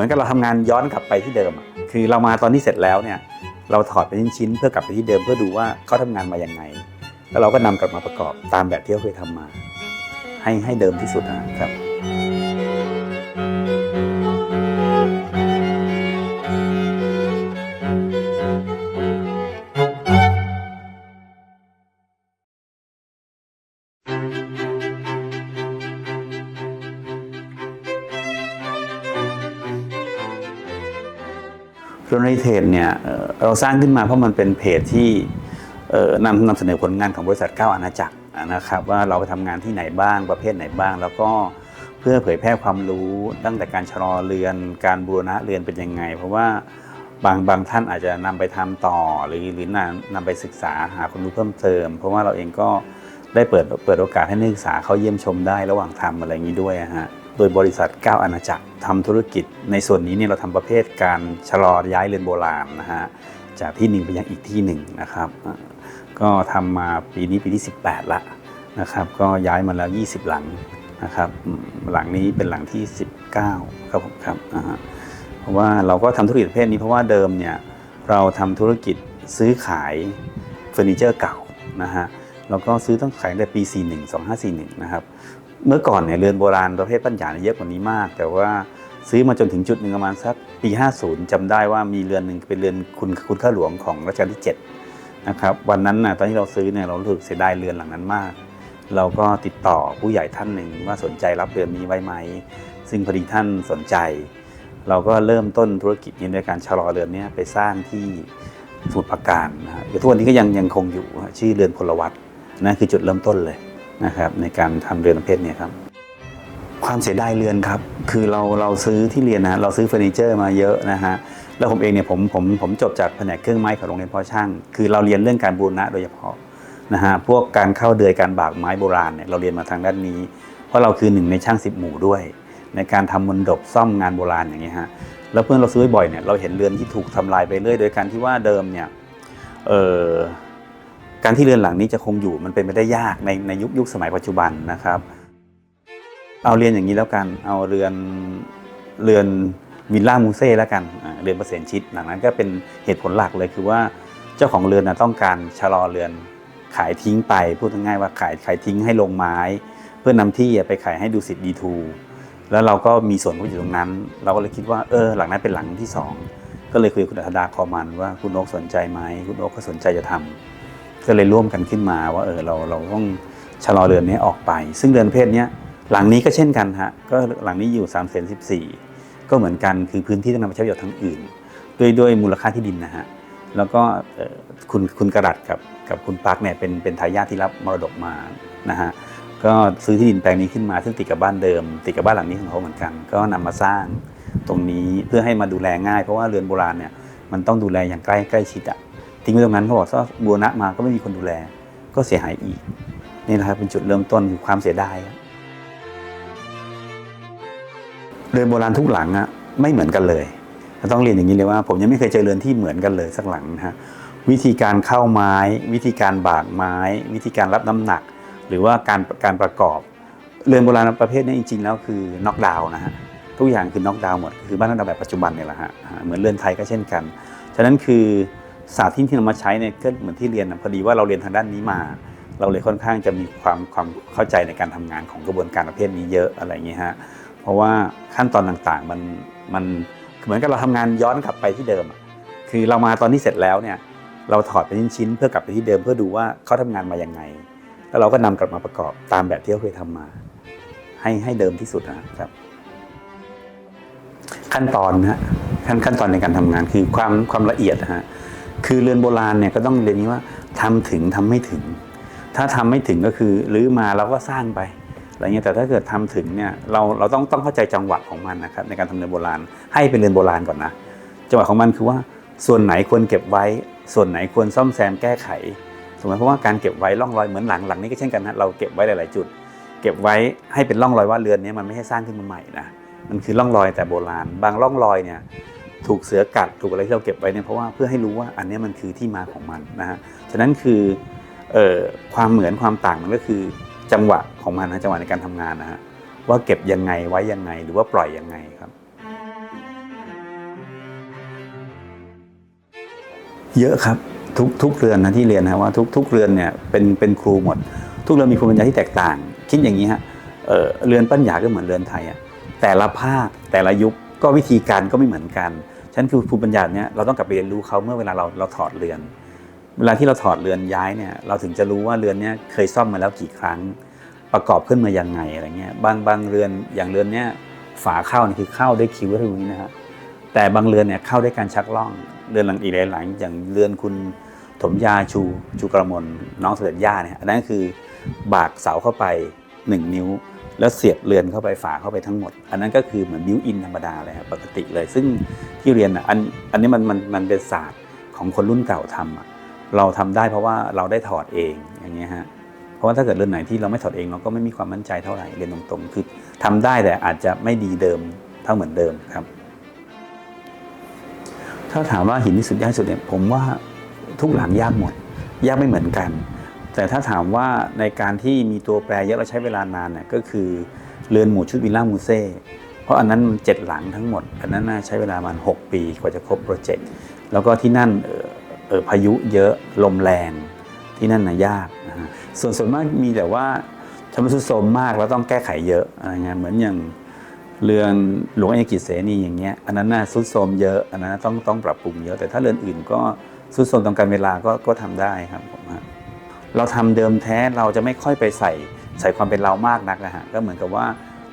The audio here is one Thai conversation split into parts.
มือนกับเราทำงานย้อนกลับไปที่เดิม คือเรามาตอนที่เสร็จแล้วเนี่ยเราถอดเป็นชิ้นๆเพื่อกลับไปที่เดิมเพื่อดูว่าเขาทำงานมาอย่างไง แล้วเราก็นำกลับมาประกอบตามแบบที่เขาเคยทำมา ให้ให้เดิมที่สุดนะครับ เทนเนี่ยเราสร้างขึ้นมาเพราะมันเป็นเพจที่นำนำเสนอผลงานของบริษัทเก้าอาณาจักรนะครับว่าเราไปทำงานที่ไหนบ้างประเภทไหนบ้าง แล้วก็เพื่อเผยแพร่ความรู้ตั้งแต่การชะลอเรือน การบูรณะเรือนเป็นยังไง เพราะว่าบางบางท่านอาจจะนำไปทำต่อหรือหรือนำนำไปศึกษาหาความรู้เพิ่มเติม เพราะว่าเราเองก็ได้เปิดเปิดโอกาสให้นักศึกษาเขาเยี่ยมชมได้ระหว่างทำอะไรอย่างนี้ด้วยฮะ โดยบริษัท 9 อาณาจักรทำธุรกิจ ในส่วนนี้เนี่ยเราทำประเภทการชะลอย้ายเรือนโบราณนะฮะจากที่หนึ่งไปยังอีกที่หนึ่งนะครับ ก็ทำมาปีนี้ปีที่ 18 ละนะครับ ก็ย้ายมาแล้ว 20 หลังนะครับ หลังนี้เป็นหลังที่ 19 ครับผมครับเพราะว่าเราก็ทำธุรกิจประเภทนี้เพราะว่าเดิมเนี่ยเราทำธุรกิจซื้อขายเฟอร์นิเจอร์เก่านะฮะแล้วก็ซื้อต้องขายตั้งแต่ปี 41 2541 นะครับ เมื่อก่อนเนี่ยเรือนโบราณประเภทปัญญาเยเยอะกว่านี้มาก แต่ว่าซื้อมาจนถึงจุดหนึ่งประมาณสักปี 50จำได้ว่ามีเรือนหนึ่งเป็นเรือนคุณคุณข้าหลวงของรัชกาลที่ 7 นะครับ วันนั้นนะตอนที่เราซื้อเนี่ยเรารู้สึกเสียดายเรือนหลังนั้นมาก เราก็ติดต่อผู้ใหญ่ท่านหนึ่งว่าสนใจรับเรือนนี้ไว้ไหม ซึ่งพอดีท่านสนใจ เราก็เริ่มต้นธุรกิจนี้ในการชะลอเรือนนี้ไปสร้างที่สมุทรปราการนะฮะทุกวันนี้ก็ยังยังคงอยู่ชื่อเรือนพลวัตนั่นคือจุดเริ่มต้นเลย นะครับในการทำเรือนประเภทเนี้ครับความเสียดายเรือนครับคือเราเราซื้อที่เรียนนะเราซื้อเฟอร์นิเจอร์มาเยอะนะฮะแล้วผมเองเนี่ยผมผมผมจบจากแผนกเครื่องไม้ของโรงเรียนพ่อช่าง คือเราเรียนเรื่องการบูรณะโดยเฉพาะนะฮะพวกการเข้าเดือยการบากไม้โบราณเนี่ยเราเรียนมาทางด้านนี้ เพราะเราคือหนึ่งในช่างสิบหมู่ด้วย ในการทำมนดบซ่อมงานโบราณอย่างเงี้ยฮะแล้วเพื่อนเราซื้อบ่อยเนี่ยเราเห็นเรือนที่ถูกทำลายไปเรื่อยโดยการที่ว่าเดิมเนี่ยเออ การที่เรือนหลังนี้จะคงอยู่มันเป็นไปได้ยากในในยุคยุคสมัยปัจจุบันนะครับ เอาเรียนอย่างนี้แล้วกัน เอาเรือนเรือนวิลล่ามูเซ่แล้วกันเรือนเปอร์เซ็นต์ชิดหลังนั้นก็เป็นเหตุผลหลักเลยคือว่าเจ้าของเรือนนะต้องการชะลอเรือนขายทิ้งไป พูดง่ายๆว่าขายขายทิ้งให้ลงไม้ เพื่อนำที่ไปขายให้ดูสิทธิ์ดีทูแล้วเราก็มีส่วนอยู่ตรงนั้น เราก็เลยคิดว่าเออหลังนั้นเป็นหลังที่สองก็เลยคุยกับคุณอัธดาคอมันว่าคุณนกสนใจไหมคุณนกก็สนใจจะทำ ก็เลยร่วมกันขึ้นมาว่าเออเราเราต้องชะลอเรือนนี้ออกไป ซึ่งเรือนเพศเนี้ยหลังนี้ก็เช่นกันฮะก็หลังนี้อยู่3ามเซนสิก็เหมือนกันคือพื้นที่ต้องนำไปใช้ประโยชน์ทั้งอื่น ด้วยด้วยมูลค่าที่ดินนะฮะแล้วก็คุณคุณกระดัดกับกับคุณปาร์คเนี่ยเป็นเป็นทายาทที่รับมรดกมานะฮะก็ซื้อที่ดินแปลงนี้ขึ้นมาซึ่งติดกับบ้านเดิม ติดกับบ้านหลังนี้ของเขาเหมือนกัน ก็นำมาสร้างตรงนี้เพื่อให้มาดูแลง่าย เพราะว่าเรือนโบราณเนี่ยมันต้องดูแลอย่างใกล้ใกล้ชิดอะ ทิ้งไว้ตรงนั้นเขาบอกว่าบูรณะมาก็ไม่มีคนดูแล ก็เสียหายอีก นี่นะครับเป็นจุดเริ่มต้นคือความเสียดายครับเรือนโบราณทุกหลังอะไม่เหมือนกันเลยต้องเรียนอย่างนี้เลยว่า ผมยังไม่เคยเจอเรือนที่เหมือนกันเลยสักหลังนะฮะวิธีการเข้าไม้ วิธีการบากไม้ วิธีการรับน้ำหนัก หรือว่าการการประกอบ เรือนโบราณประเภทนี้จริง ๆ แล้วคือน็อกดาวน์นะฮะทุกอย่างคือน็อกดาวน์หมดคือบ้านน็อกดาวน์แบบปัจจุบันเนี่ยแหละฮะเหมือนเรือนไทยก็เช่นกัน ฉะนั้นคือ ศาสตร์ที่ที่เรามาใช้เนี่ยก็เหมือนที่เรียนนะพอดีว่าเราเรียนทางด้านนี้มา เราเลยค่อนข้างจะมีความความเข้าใจในการทำงานของกระบวนการประเภทนี้เยอะอะไรอย่างเงี้ยฮะเพราะว่าขั้นตอนต่างๆมันมันเหมือนกับเราทำงานย้อนกลับไปที่เดิม คือเรามาตอนที่เสร็จแล้วเนี่ยเราถอดเป็นชิ้นๆเพื่อกลับไปที่เดิมเพื่อดูว่าเขาทำงานมายังไง แล้วเราก็นำกลับมาประกอบตามแบบที่เขาเคยทำมา ให้ให้เดิมที่สุดนะครับ ขั้นตอนนะฮะขั้นขั้นตอนในการทำงานคือความความละเอียดนะฮะ คือเรือนโบราณเนี่ยก็ต้องเรียนนี้ว่าทำถึงทำไม่ถึง ถ้าทำไม่ถึงก็คือรื้อมาเราก็สร้างไปอะไรเงี้ยแต่ถ้าเกิดทำถึงเนี่ยเราเราต้องต้องเข้าใจจังหวะของมันนะครับในการทำเรือนโบราณ ให้เป็นเรือนโบราณก่อนนะจังหวะของมันคือว่าส่วนไหนควรเก็บไว้ ส่วนไหนควรซ่อมแซมแก้ไขสมมติเพราะว่าการเก็บไว้ร่องรอยเหมือนหลังหลังนี้ก็เช่นกันนะเราเก็บไว้หลาย ๆ จุด เก็บไว้ให้เป็นร่องรอยว่าเรือนนี้มันไม่ใช่สร้างขึ้นมาใหม่นะมันคือร่องรอยแต่โบราณ บางร่องรอยเนี่ย ถูกเสือกัดถูกอะไรที่เราเก็บไว้เนี่ยเพราะว่าเพื่อให้รู้ว่าอันนี้มันคือที่มาของมันนะฮะฉะนั้นคืออความเหมือนความต่างมันก็คือจังหวะของมันนะจังหวะในการทำงานนะฮะว่าเก็บยังไงไว้ยังไงหรือว่าปล่อยยังไงครับ เยอะครับทุกทุกเรือนนะที่เรียนนะว่าทุกทุกเรือนเนี่ยเป็นเป็นครูหมด ทุกเรือนมีภูมิปัญญาที่แตกต่าง คิดอย่างนี้ฮะเเรือนปัญญาก็เหมือนเรือนไทยอะแต่ละภาคแต่ละยุคก็วิธีการก็ไม่เหมือนกัน ฉะนันคือภูมิปัญญาเนี่ยเราต้องกลับไปเรียนรู้เขาเมื่อเวลาเราเราถอดเรือน เวลาที่เราถอดเรือนย้ายเนี่ยเราถึงจะรู้ว่าเรือนเนี้ยเคยซ่อมมาแล้วกี่ครั้ง ประกอบขึ้นมายังไงอะไรเงี้ยบางบางเรือนอย่างเรือนเนี้ยฝาเข้านี่คือเข้าด้วยคิ้วตรงนี้นะฮะแต่บางเรือนเนี่ยเข้าด้วยการชักล่องเรือนหลังอีกหลายๆอย่างเรือนคุณถมยาชูชูกระมนน้องเสด็จย่าเนี่ยอันนั้นคือบากเสาเข้าไป 1 นิ้ว แล้วเสียบเรือนเข้าไปฝาเข้าไปทั้งหมด อันนั้นก็คือเหมือนบิวอินธรรมดาเลยครับปกติเลย ซึ่งที่เรียนอันอันนี้มันมันมันเป็นศาสตร์ของคนรุ่นเก่าทำเราทำได้เพราะว่าเราได้ถอดเองอย่างเงี้ยฮะเพราะว่าถ้าเกิดเรือนไหนที่เราไม่ถอดเองเราก็ไม่มีความมั่นใจเท่าไหร่เรียนตรงๆคือทำได้แต่อาจจะไม่ดีเดิมเท่าเหมือนเดิมครับ ถ้าถามว่าหินที่สุดยากสุดเนี่ยผมว่าทุกหลังยากหมดยากไม่เหมือนกัน แต่ถ้าถามว่าในการที่มีตัวแปรเยอะและใช้เวลานานเนี่ยก็คือเรือนหมู่ชุดวิลล่ามูเซ่เพราะอันนั้นมันเจ็ดหลังทั้งหมด อันนั้นน่าใช้เวลาประมาณ6 ปีกว่าจะครบโปรเจกต์แล้วก็ที่นั่นเออพายุเยอะลมแรงที่นั่นนะยากนะฮะส่วนส่วนมากมีแต่ว่าชำรุดทรุดโทรมมากแล้วต้องแก้ไขเยอะอะไรเงี้ยเหมือนอย่างเรือนหลวงอัยกิจเสนีอย่างเงี้ยอันนั้นน่าสุดโทรมเยอะอันนั้นต้องต้องปรับปรุงเยอะแต่ถ้าเรือนอื่นก็สุดโทรมตามการเวลาก็ก็ทำได้ครับผมฮะ เราทำเดิมแท้เราจะไม่ค่อยไปใส่ใส่ความเป็นเรามากนักนะฮะก็เหมือนกับว่า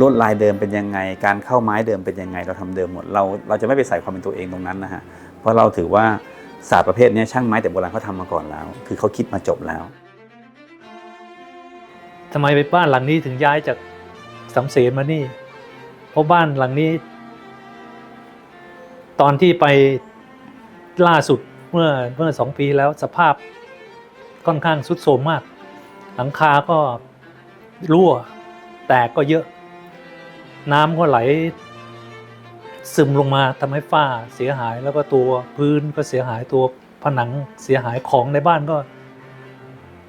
ลวดลายเดิมเป็นยังไง การเข้าไม้เดิมเป็นยังไง เราทำเดิมหมดเราเราจะไม่ไปใส่ความเป็นตัวเองตรงนั้นนะฮะเพราะเราถือว่าศาสตร์ประเภทนี้ช่างไม้แต่โบราณเขาทำมาก่อนแล้ว คือเขาคิดมาจบแล้วทำไมไปบ้านหลังนี้ถึงย้ายจากสำเสนมานี่ เพราะบ้านหลังนี้ ตอนที่ไปล่าสุดเมื่อเมื่อสองปีแล้วสภาพ ค่อนข้างสุดโทมมาก หลังคาก็รั่ว แตกก็เยอะ น้ำก็ไหล ซึมลงมาทำให้ฝ้าเสียหายแล้วก็ตัวพื้นก็เสียหายตัวผนังเสียหายของในบ้านก็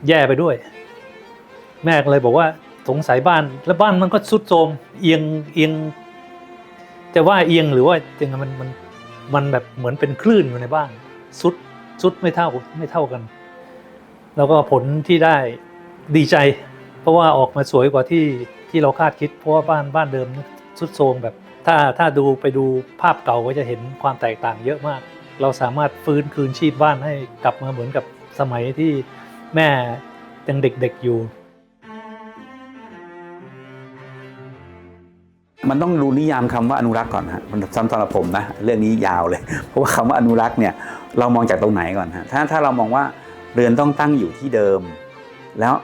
แย่ไปด้วย แม่ก็เลยบอกว่าสงสัยบ้านแล้วบ้านมันก็สุดโทมเอียงเอียงจะว่าเอียงหรือว่ายังไงมันมันมันแบบเหมือนเป็นคลื่นอยู่ในบ้านสุดสุดไม่เท่าไม่เท่ากัน แล้วก็ผลที่ได้ดีใจ เพราะว่าออกมาสวยกว่าที่ที่เราคาดคิด เพราะว่าบ้านบ้านเดิมสุดโทรมแบบ ถ้าถ้าดูไปดูภาพเก่าก็จะเห็นความแตกต่างเยอะมาก เราสามารถฟื้นคืนชีพบ้านให้กลับมาเหมือนกับสมัยที่แม่ยังเด็กๆอยู่ มันต้องดูนิยามคำว่าอนุรักษ์ก่อนฮะสำหรับผมนะเรื่องนี้ยาวเลย เพราะว่าคำว่าอนุรักษ์เนี่ยเรามองจากตรงไหนก่อนฮะถ้าถ้าเรามองว่า เรือนต้องตั้งอยู่ที่เดิม แล้ว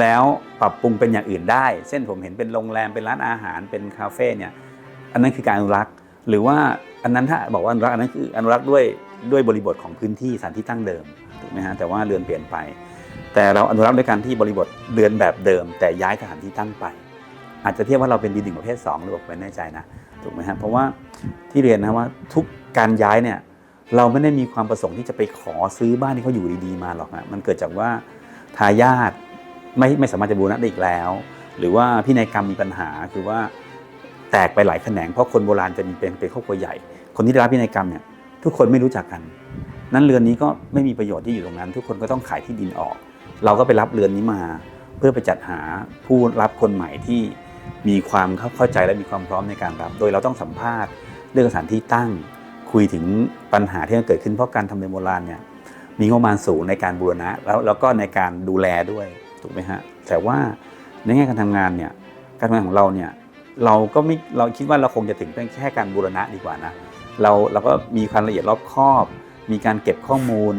แล้วปรับปรุงเป็นอย่างอื่นได้เส้นผมเห็นเป็นโรงแรมเป็นร้านอาหารเป็นคาเฟ่เนี่ยอันนั้นคือการอนุรักษ์ หรือว่าอันนั้นถ้าบอกว่าอนุรักษ์อันนั้นคืออนุรักษ์ด้วยด้วยบริบทของพื้นที่สถานที่ตั้งเดิมถูกไหมฮะแต่ว่าเรือนเปลี่ยนไป แต่เราอนุรักษ์ด้วยการที่บริบทเรือนแบบเดิม แต่ย้ายสถานที่ตั้งไป อาจจะเทียบว่าเราเป็นดีหนึ่งประเภท2หรือเปล่าไม่แน่ใจนะถูกไหมฮะเพราะว่าที่เรียนนะว่าทุกการย้ายเนี่ย เราไม่ได้มีความประสงค์ที่จะไปขอซื้อบ้านที่เขาอยู่ดีๆมาหรอกนะมันเกิดจากว่าทายาทไม่ไม่สามารถจะบูรณะได้อีกแล้ว หรือว่าพินัยกรรมมีปัญหาคือว่าแตกไปหลายแขนงเพราะคนโบราณจะมีเป็นเป็นครอบครัวใหญ่ คนที่ได้รับพินัยกรรมเนี่ยทุกคนไม่รู้จักกัน นั้นเรือนนี้ก็ไม่มีประโยชน์ที่อยู่ตรงนั้น ทุกคนก็ต้องขายที่ดินออก เราก็ไปรับเรือนนี้มา เพื่อไปจัดหาผู้รับคนใหม่ที่มีความเข้าใจและมีความพร้อมในการรับ โดยเราต้องสัมภาษณ์เรื่องสถานที่ตั้ง คุยถึงปัญหาที่มันเกิดขึ้นเพราะการทำเรือโบราณเนี่ยมีงบประมาณสูงในการบูรณะแล้วแล้วก็ในการดูแลด้วยถูกไหมฮะแต่ว่าในแง่การทำงานเนี่ยการทำงานของเราเนี่ยเราก็ไม่เราคิดว่าเราคงจะถึงเป็นแค่การบูรณะดีกว่านะเราเราก็มีความละเอียดรอบคอบ มีการเก็บข้อมูล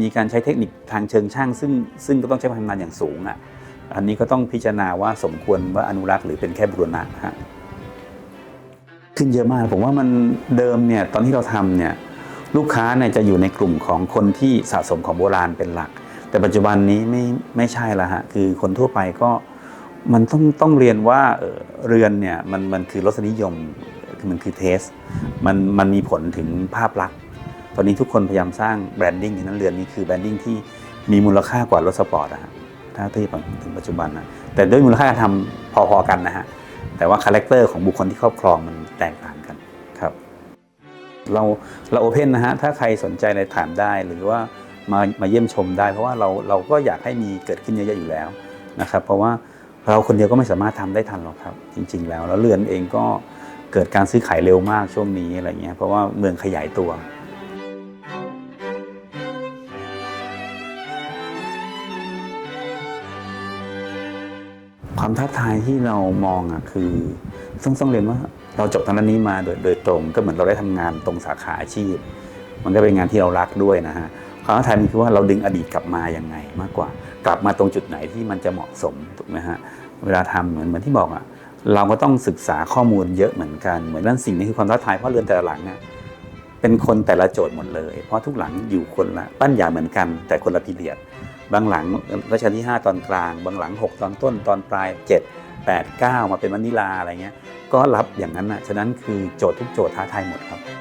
มีการใช้เทคนิคทางเชิงช่าง ซึ่งซึ่งก็ต้องใช้ความชำนาญอย่างสูงอะอันนี้ก็ต้องพิจารณาว่าสมควรว่าอนุรักษ์หรือเป็นแค่บูรณะฮะ ขึ้นเยอะมาก ผมว่ามันเดิมเนี่ยตอนที่เราทำเนี่ยลูกค้าเนี่ยจะอยู่ในกลุ่มของคนที่สะสมของโบราณเป็นหลัก แต่ปัจจุบันนี้ไม่ไม่ใช่ละฮะคือคนทั่วไปก็มันต้องต้องเรียนว่าเรือนเนี่ยมันมันคือรสนิยมคือมันคือเทสมันมันมีผลถึงภาพลักษณ์ตอนนี้ทุกคนพยายามสร้างแบรนดิ้งนั้นเรือนนี้คือแบรนดิ้งที่มีมูลค่ากว่ารถสปอร์ตนะฮะถ้าเทียบถึงปัจจุบันนะแต่ด้วยมูลค่าการทำพอๆกันนะฮะแต่ว่าคาแรคเตอร์ของบุคคลที่ครอบครองมัน แตกต่างกันครับ เราเราโอเพนนะฮะถ้าใครสนใจอะไรถามได้หรือว่ามามาเยี่ยมชมได้ เพราะว่าเราเราก็อยากให้มีเกิดขึ้นเยอะๆอยู่แล้วนะครับ เพราะว่าเราคนเดียวก็ไม่สามารถทำได้ทันหรอกครับ จริง ๆ แล้วแล้วเรือนเองก็เกิดการซื้อขายเร็วมากช่วงนี้อะไรเงี้ยเพราะว่าเมืองขยายตัวความท้าทายที่เรามองอะคือต้องต้องเรียนว่า เราจบทางด้านนี้มาโดยโดยตรง ก็เหมือนเราได้ทำงานตรงสาขาอาชีพ มันก็เป็นงานที่เรารักด้วยนะฮะความท้าทายมันคือว่าเราดึงอดีตกลับมายังไงมากกว่า กลับมาตรงจุดไหนที่มันจะเหมาะสมถูกไหมฮะเวลาทำเหมือนเหมือนที่บอกอะเราก็ต้องศึกษาข้อมูลเยอะเหมือนกัน เหมือนนั่นสิ่งนี้คือความท้าทายเพราะเรือนแต่ละหลังเนี่ยเป็นคนแต่ละโจทย์หมดเลย เพราะทุกหลังอยู่คนละปั้นอย่างเหมือนกัน แต่คนละพีเรียด บางหลังรัชกาลที่ 5 ตอนกลาง บางหลัง 6 ตอนต้นตอนปลาย 7 8 9 มาเป็นวานิลาอะไรเงี้ยก็รับอย่างนั้นนะฉะนั้นคือโจทย์ทุกโจทย์ท้าทายหมดครับ